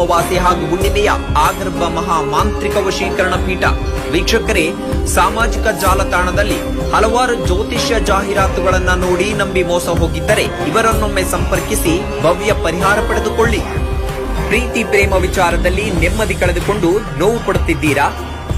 ಅಮಾವಾಸ್ಯೆ ಹಾಗೂ ಹುಣ್ಣಿಮೆಯ ಆಗರ್ಭ ಮಹಾ ಮಾಂತ್ರಿಕ ವಶೀಕರಣ ಪೀಠ. ವೀಕ್ಷಕರೇ, ಸಾಮಾಜಿಕ ಜಾಲತಾಣದಲ್ಲಿ ಹಲವಾರು ಜ್ಯೋತಿಷ್ಯ ಜಾಹೀರಾತುಗಳನ್ನು ನೋಡಿ ನಂಬಿ ಮೋಸ ಹೋಗಿದ್ದರೆ ಇವರನ್ನೊಮ್ಮೆ ಸಂಪರ್ಕಿಸಿ ಭವ್ಯ ಪರಿಹಾರ ಪಡೆದುಕೊಳ್ಳಿ. ಪ್ರೀತಿ ಪ್ರೇಮ ವಿಚಾರದಲ್ಲಿ ನೆಮ್ಮದಿ ಕಳೆದುಕೊಂಡು ನೋವು ಪಡುತ್ತಿದ್ದೀರಾ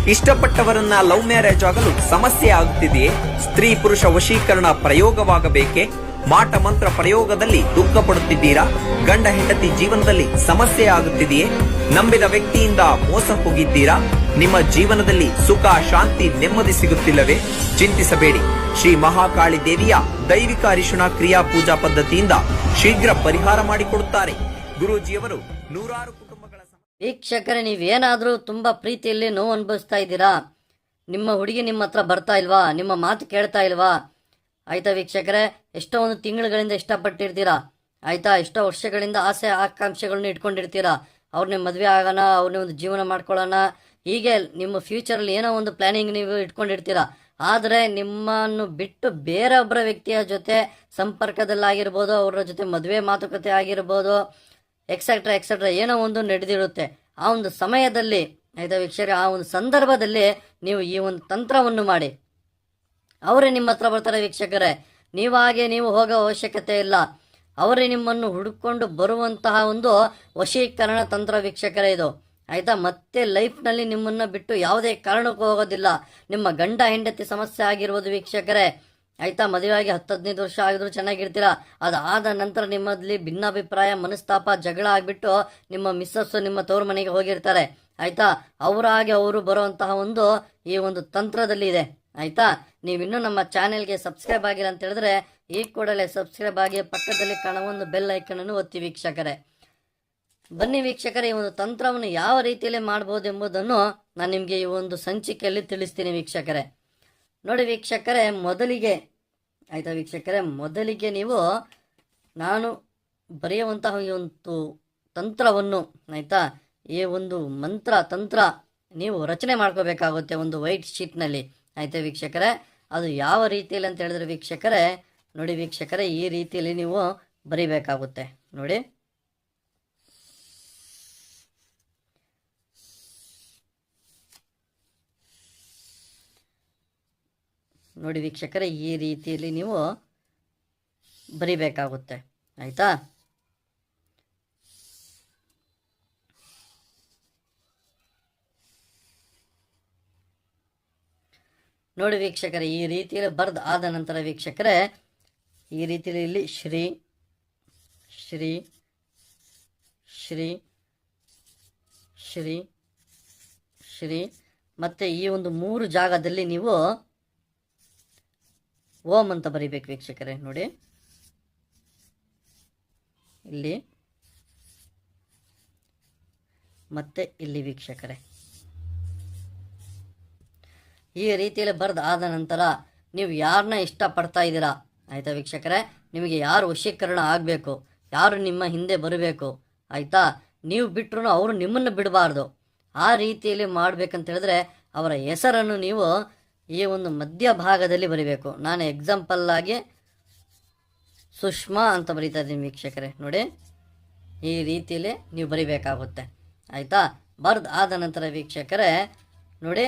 ಇಷ್ಟಪಟ್ಟವರನ್ನ ಲವ್ ಮ್ಯಾರೇಜ್ ಆಗಲು ಸಮಸ್ಯೆ ಆಗುತ್ತಿದೆಯೇ? ಸ್ತ್ರೀ ಪುರುಷ ವಶೀಕರಣ ಪ್ರಯೋಗವಾಗಬೇಕೆ? ಮಾಟ ಮಂತ್ರ ಪ್ರಯೋಗದಲ್ಲಿ ದುಃಖ ಪಡುತ್ತಿದ್ದೀರಾ ಗಂಡ ಹೆಂಡತಿ ಜೀವನದಲ್ಲಿ ಸಮಸ್ಯೆ ಆಗುತ್ತಿದೆಯೇ? ನಂಬಿದ ವ್ಯಕ್ತಿಯಿಂದ ಮೋಸ ಹೋಗಿದ್ದೀರಾ? ನಿಮ್ಮ ಜೀವನದಲ್ಲಿ ಸುಖ, ಶಾಂತಿ ನೆಮ್ಮದಿ ಸಿಗುತ್ತಿಲ್ಲವೇ? ಚಿಂತಿಸಬೇಡಿ. ಶ್ರೀ ಮಹಾಕಾಳಿ ದೇವಿಯ ದೈವಿಕ ಅರಿಶುಣ ಕ್ರಿಯಾ ಪೂಜಾ ಪದ್ಧತಿಯಿಂದ ಶೀಘ್ರ ಪರಿಹಾರ ಮಾಡಿಕೊಡುತ್ತಾರೆ. ಗುರುಜಿಯವರು ನೂರಾರು ಕುಟುಂಬಗಳ ವೀಕ್ಷಕರ, ನೀವೇನಾದರೂ ತುಂಬಾ ಪ್ರೀತಿಯಲ್ಲಿ ನೋವು ಅನುಭವಿಸ್ತಾ ಇದ್ದೀರಾ? ನಿಮ್ಮ ಹುಡುಗಿ ನಿಮ್ಮ ಹತ್ರ ಬರ್ತಾ ಇಲ್ವಾ? ನಿಮ್ಮ ಮಾತು ಕೇಳ್ತಾ ಇಲ್ವಾ? ಆಯ್ತಾ ವೀಕ್ಷಕರೇ ಎಷ್ಟೋ ಒಂದು ತಿಂಗಳುಗಳಿಂದ ಇಷ್ಟಪಟ್ಟಿರ್ತೀರಾ? ಆಯ್ತಾ? ಎಷ್ಟೋ ವರ್ಷಗಳಿಂದ ಆಸೆ ಆಕಾಂಕ್ಷೆಗಳನ್ನ ಇಟ್ಕೊಂಡಿರ್ತೀರಾ? ಅವ್ರನ್ನ ಮದುವೆ ಆಗೋಣ ಅವ್ರನ್ನ ಒಂದು ಜೀವನ ಮಾಡ್ಕೊಳ್ಳೋಣ. ಹೀಗೆ ನಿಮ್ಮ ಫ್ಯೂಚರಲ್ಲಿ ಏನೋ ಒಂದು ಪ್ಲಾನಿಂಗ್ ನೀವು ಇಟ್ಕೊಂಡಿರ್ತೀರಾ? ಆದರೆ ನಿಮ್ಮನ್ನು ಬಿಟ್ಟು ಬೇರೊಬ್ಬರ ವ್ಯಕ್ತಿಯ ಜೊತೆ ಸಂಪರ್ಕದಲ್ಲಾಗಿರ್ಬೋದು, ಅವರ ಜೊತೆ ಮದುವೆ ಮಾತುಕತೆ ಆಗಿರ್ಬೋದು ಎಕ್ಸೆಟ್ರಾ ಎಕ್ಸೆಟ್ರಾ ಏನೋ ಒಂದು ನಡೆದಿರುತ್ತೆ. ಆ ಒಂದು ಸಮಯದಲ್ಲಿ, ಆಯ್ತಾ ವೀಕ್ಷಕರೇ, ಆ ಒಂದು ಸಂದರ್ಭದಲ್ಲಿ ನೀವು ಈ ಒಂದು ತಂತ್ರವನ್ನು ಮಾಡಿ. ಅವರೇ ನಿಮ್ಮ ಹತ್ರ ಬರ್ತಾರೆ ವೀಕ್ಷಕರೇ. ನೀವಾಗೆ ನೀವು ಹೋಗೋ ಅವಶ್ಯಕತೆ ಇಲ್ಲ. ಅವರೇ ನಿಮ್ಮನ್ನು ಹುಡುಕೊಂಡು ಬರುವಂತಹ ಒಂದು ವಶೀಕರಣ ತಂತ್ರ ವೀಕ್ಷಕರೇ ಇದು. ಆಯಿತಾ? ಮತ್ತೆ ಲೈಫ್ನಲ್ಲಿ ನಿಮ್ಮನ್ನು ಬಿಟ್ಟು ಯಾವುದೇ ಕಾರಣಕ್ಕೂ ಹೋಗೋದಿಲ್ಲ. ನಿಮ್ಮ ಗಂಡ ಹೆಂಡತಿ ಸಮಸ್ಯೆ ಆಗಿರ್ಬೋದು ವೀಕ್ಷಕರೇ. ಆಯ್ತಾ? ಮದುವೆಯಾಗಿ ಹತ್ತು ಹದಿನೈದು ವರ್ಷ ಆಗಿದ್ರು ಚೆನ್ನಾಗಿರ್ತೀರಾ? ಅದಾದ ನಂತರ ನಿಮ್ಮಲ್ಲಿ ಭಿನ್ನಾಭಿಪ್ರಾಯ, ಮನಸ್ತಾಪ, ಜಗಳ ಆಗಿಬಿಟ್ಟು ನಿಮ್ಮ ಮಿಸ್ಸಸ್ಸು ನಿಮ್ಮ ತವರು ಮನೆಗೆ ಹೋಗಿರ್ತಾರೆ. ಆಯಿತಾ? ಅವರಾಗಿ ಅವರು ಬರುವಂತಹ ಒಂದು ಈ ಒಂದು ತಂತ್ರದಲ್ಲಿ ಇದೆ. ಆಯ್ತಾ? ನೀವಿನ್ನೂ ನಮ್ಮ ಚಾನೆಲ್ಗೆ ಸಬ್ಸ್ಕ್ರೈಬ್ ಆಗಿಲ್ಲ ಅಂತ ಹೇಳಿದ್ರೆ ಈ ಕೂಡಲೇ ಸಬ್ಸ್ಕ್ರೈಬ್ ಆಗಿ ಪಕ್ಕದಲ್ಲಿ ಕಾಣುವ ಒಂದು ಬೆಲ್ ಐಕನ್ ಅನ್ನು ಒತ್ತಿ ವೀಕ್ಷಕರೇ. ಬನ್ನಿ ವೀಕ್ಷಕರೇ, ಈ ಒಂದು ತಂತ್ರವನ್ನು ಯಾವ ರೀತಿಯಲ್ಲಿ ಮಾಡಬಹುದು ಎಂಬುದನ್ನು ನಾನು ನಿಮಗೆ ಈ ಒಂದು ಸಂಚಿಕೆಯಲ್ಲಿ ತಿಳಿಸ್ತೀನಿ ವೀಕ್ಷಕರೇ. ನೋಡಿ ವೀಕ್ಷಕರೇ, ಮೊದಲಿಗೆ, ಆಯ್ತಾ ವೀಕ್ಷಕರೇ, ಮೊದಲಿಗೆ ನೀವು ನಾನು ಬರೆಯುವಂತಹ ಈ ಒಂದು ತಂತ್ರವನ್ನು, ಆಯ್ತಾ, ಈ ಒಂದು ಮಂತ್ರ, ತಂತ್ರ ನೀವು ರಚನೆ ಮಾಡ್ಕೋಬೇಕಾಗುತ್ತೆ ಒಂದು ವೈಟ್ ಶೀಟ್ನಲ್ಲಿ. ಆಯ್ತಾ ವೀಕ್ಷಕರೇ? ಅದು ಯಾವ ರೀತಿಯಲ್ಲಿ ಅಂತ ಹೇಳಿದ್ರೆ ವೀಕ್ಷಕರೇ, ನೋಡಿ ವೀಕ್ಷಕರೇ, ಈ ರೀತಿಯಲ್ಲಿ ನೀವು ಬರಿಬೇಕಾಗುತ್ತೆ. ನೋಡಿ. ನೋಡಿ ವೀಕ್ಷಕರೇ, ಈ ರೀತಿಯಲ್ಲಿ ನೀವು ಬರಿಬೇಕಾಗುತ್ತೆ. ಆಯಿತಾ? ನೋಡಿ ವೀಕ್ಷಕರೇ, ಈ ರೀತಿಯಲ್ಲಿ ಬರ್ದು ಆದ ನಂತರ ವೀಕ್ಷಕರೇ, ಈ ರೀತಿಯಲ್ಲಿ ಇಲ್ಲಿ ಶ್ರೀ ಶ್ರೀ ಶ್ರೀ ಶ್ರೀ ಶ್ರೀ, ಮತ್ತು ಈ ಒಂದು ಮೂರು ಜಾಗದಲ್ಲಿ ನೀವು ಓಂ ಅಂತ ಬರಿಬೇಕು ವೀಕ್ಷಕರೇ, ನೋಡಿ. ಇಲ್ಲಿ, ಮತ್ತೆ ಇಲ್ಲಿ ವೀಕ್ಷಕರೇ. ಈ ರೀತಿಯಲ್ಲಿ ಬರೆದು ಆದ ನಂತರ ನೀವು ಯಾರನ್ನ ಇಷ್ಟಪಡ್ತಾ ಇದ್ದೀರಾ? ಆಯಿತಾ ವೀಕ್ಷಕರೇ? ನಿಮಗೆ ಯಾರು ವಶೀಕರಣ ಆಗಬೇಕು? ಯಾರು ನಿಮ್ಮ ಹಿಂದೆ ಬರಬೇಕು? ಆಯಿತಾ? ನೀವು ಬಿಟ್ಟರು ಅವರು ನಿಮ್ಮನ್ನು ಬಿಡಬಾರ್ದು. ಆ ರೀತಿಯಲ್ಲಿ ಮಾಡಬೇಕಂತ ಹೇಳಿದ್ರೆ ಅವರ ಹೆಸರನ್ನು ನೀವು ಈ ಒಂದು ಮಧ್ಯ ಭಾಗದಲ್ಲಿ ಬರಿಬೇಕು. ನಾನು ಎಕ್ಸಾಂಪಲ್ಲಾಗಿ ಸುಷ್ಮಾ ಅಂತ ಬರೀತಾ ಇದ್ದೀನಿ ವೀಕ್ಷಕರೇ. ನೋಡಿ, ಈ ರೀತಿಯಲ್ಲಿ ನೀವು ಬರಿಬೇಕಾಗುತ್ತೆ. ಆಯಿತಾ? ಬರ್ದು ಆದ ನಂತರ ವೀಕ್ಷಕರೇ, ನೋಡಿ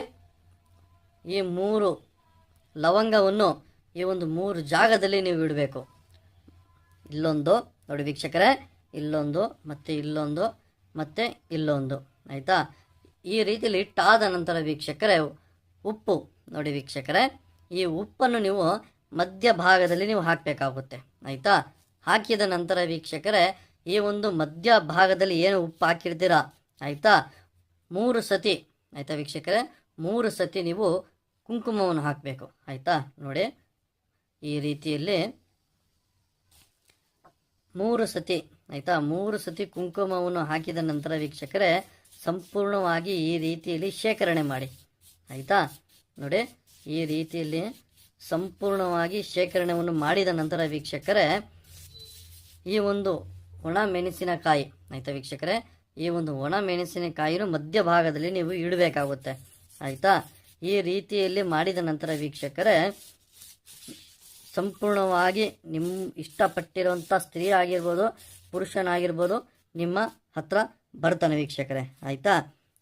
ಈ ಮೂರು ಲವಂಗವನ್ನು ಈ ಒಂದು ಮೂರು ಜಾಗದಲ್ಲಿ ನೀವು ಇಡಬೇಕು. ಇಲ್ಲೊಂದು, ನೋಡಿ ವೀಕ್ಷಕರೇ, ಇಲ್ಲೊಂದು ಮತ್ತು ಇಲ್ಲೊಂದು ಮತ್ತು ಇಲ್ಲೊಂದು, ಆಯಿತಾ? ಈ ರೀತಿಯಲ್ಲಿ ಇಟ್ಟಾದ ನಂತರ ವೀಕ್ಷಕರೇ, ಉಪ್ಪು, ನೋಡಿ ವೀಕ್ಷಕರೇ, ಈ ಉಪ್ಪನ್ನು ನೀವು ಮಧ್ಯಭಾಗದಲ್ಲಿ ನೀವು ಹಾಕಬೇಕಾಗುತ್ತೆ, ಆಯಿತಾ? ಹಾಕಿದ ನಂತರ ವೀಕ್ಷಕರೇ, ಈ ಒಂದು ಮಧ್ಯ ಭಾಗದಲ್ಲಿ ಏನು ಉಪ್ಪು ಹಾಕಿರ್ತೀರಾ, ಆಯಿತಾ? ಮೂರು ಸತಿ, ಆಯಿತಾ ವೀಕ್ಷಕರೇ? ಮೂರು ಸತಿ ನೀವು ಕುಂಕುಮವನ್ನು ಹಾಕಬೇಕು. ಆಯಿತಾ? ನೋಡಿ. ಈ ರೀತಿಯಲ್ಲಿ ಮೂರು ಸತಿ, ಆಯಿತಾ? ಮೂರು ಸತಿ ಕುಂಕುಮವನ್ನು ಹಾಕಿದ ನಂತರ ವೀಕ್ಷಕರೇ, ಸಂಪೂರ್ಣವಾಗಿ ಈ ರೀತಿಯಲ್ಲಿ ಶೇಖರಣೆ ಮಾಡಿ. ಆಯಿತಾ? ನೋಡಿ. ಈ ರೀತಿಯಲ್ಲಿ ಸಂಪೂರ್ಣವಾಗಿ ಶೇಖರಣೆಯನ್ನು ಮಾಡಿದ ನಂತರ ವೀಕ್ಷಕರೇ, ಈ ಒಂದು ಒಣ ಮೆಣಸಿನಕಾಯಿ ಆಯಿತಾ ವೀಕ್ಷಕರೇ? ಈ ಒಂದು ಒಣ ಮೆಣಸಿನಕಾಯಿನ ಮಧ್ಯಭಾಗದಲ್ಲಿ ನೀವು ಇಡಬೇಕಾಗುತ್ತೆ. ಆಯಿತಾ? ಈ ರೀತಿಯಲ್ಲಿ ಮಾಡಿದ ನಂತರ ವೀಕ್ಷಕರೇ, ಸಂಪೂರ್ಣವಾಗಿ ನಿಮ್ಮ ಇಷ್ಟಪಟ್ಟಿರುವಂಥ ಸ್ತ್ರೀ ಆಗಿರ್ಬೋದು, ಪುರುಷನಾಗಿರ್ಬೋದು, ನಿಮ್ಮ ಹತ್ರ ಬರ್ತಾನೆ ವೀಕ್ಷಕರೇ. ಆಯಿತಾ?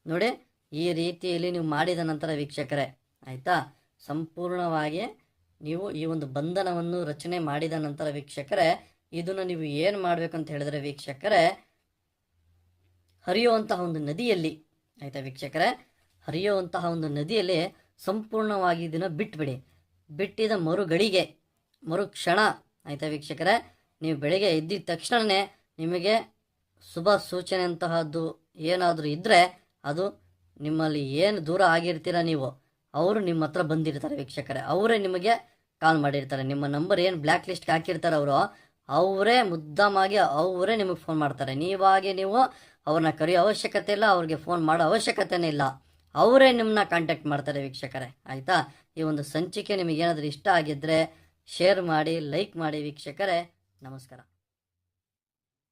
ನೋಡಿ, ಈ ರೀತಿಯಲ್ಲಿ ನೀವು ಮಾಡಿದ ನಂತರ ವೀಕ್ಷಕರೇ, ಆಯಿತಾ? ಸಂಪೂರ್ಣವಾಗಿ ನೀವು ಈ ಒಂದು ಬಂಧನವನ್ನು ರಚನೆ ಮಾಡಿದ ನಂತರ ವೀಕ್ಷಕರೇ, ಇದನ್ನು ನೀವು ಏನು ಮಾಡಬೇಕಂತ ಹೇಳಿದ್ರೆ ವೀಕ್ಷಕರೇ, ಹರಿಯುವಂತಹ ಒಂದು ನದಿಯಲ್ಲಿ, ಆಯಿತಾ ವೀಕ್ಷಕರೇ? ಹರಿಯುವಂತಹ ಒಂದು ನದಿಯಲ್ಲಿ ಸಂಪೂರ್ಣವಾಗಿ ಇದನ್ನು ಬಿಟ್ಬಿಡಿ. ಬಿಟ್ಟಿದ ಮರುಗಳಿಗೆ ಮರು ಕ್ಷಣ ಆಯಿತಾ ವೀಕ್ಷಕರೇ, ನೀವು ಬೆಳಿಗ್ಗೆ ಎದ್ದಿದ ತಕ್ಷಣವೇ ನಿಮಗೆ ಶುಭ ಸೂಚನೆ ಅಂತಹದ್ದು ಏನಾದರೂ ಇದ್ದರೆ ಅದು ನಿಮ್ಮಲ್ಲಿ ಏನು ದೂರ ಆಗಿರ್ತೀರ ನೀವು, ಅವರು ನಿಮ್ಮ ಹತ್ರ ಬಂದಿರ್ತಾರೆ ವೀಕ್ಷಕರೇ. ಅವರೇ ನಿಮಗೆ ಕಾಲ್ ಮಾಡಿರ್ತಾರೆ. ನಿಮ್ಮ ನಂಬರ್ ಏನು ಬ್ಲ್ಯಾಕ್ ಲಿಸ್ಟ್ಗೆ ಹಾಕಿರ್ತಾರೆ ಅವರು, ಅವರೇ ಮುದ್ದಾಮಾಗಿ ಅವರೇ ನಿಮಗೆ ಫೋನ್ ಮಾಡ್ತಾರೆ. ನೀವಾಗೆ ನೀವು ಅವ್ರನ್ನ ಕರೆಯೋ ಅವಶ್ಯಕತೆ ಇಲ್ಲ, ಅವ್ರಿಗೆ ಫೋನ್ ಮಾಡೋ ಅವಶ್ಯಕತೆನೇ ಇಲ್ಲ. ಅವರೇ ನಿಮ್ಮನ್ನ ಕಾಂಟ್ಯಾಕ್ಟ್ ಮಾಡ್ತಾರೆ ವೀಕ್ಷಕರೇ, ಆಯಿತಾ? ಈ ಒಂದು ಸಂಚಿಕೆ ನಿಮಗೇನಾದರೂ ಇಷ್ಟ ಆಗಿದ್ದರೆ ಶೇರ್ ಮಾಡಿ ಲೈಕ್ ಮಾಡಿ ವೀಕ್ಷಕರೇ, ನಮಸ್ಕಾರ.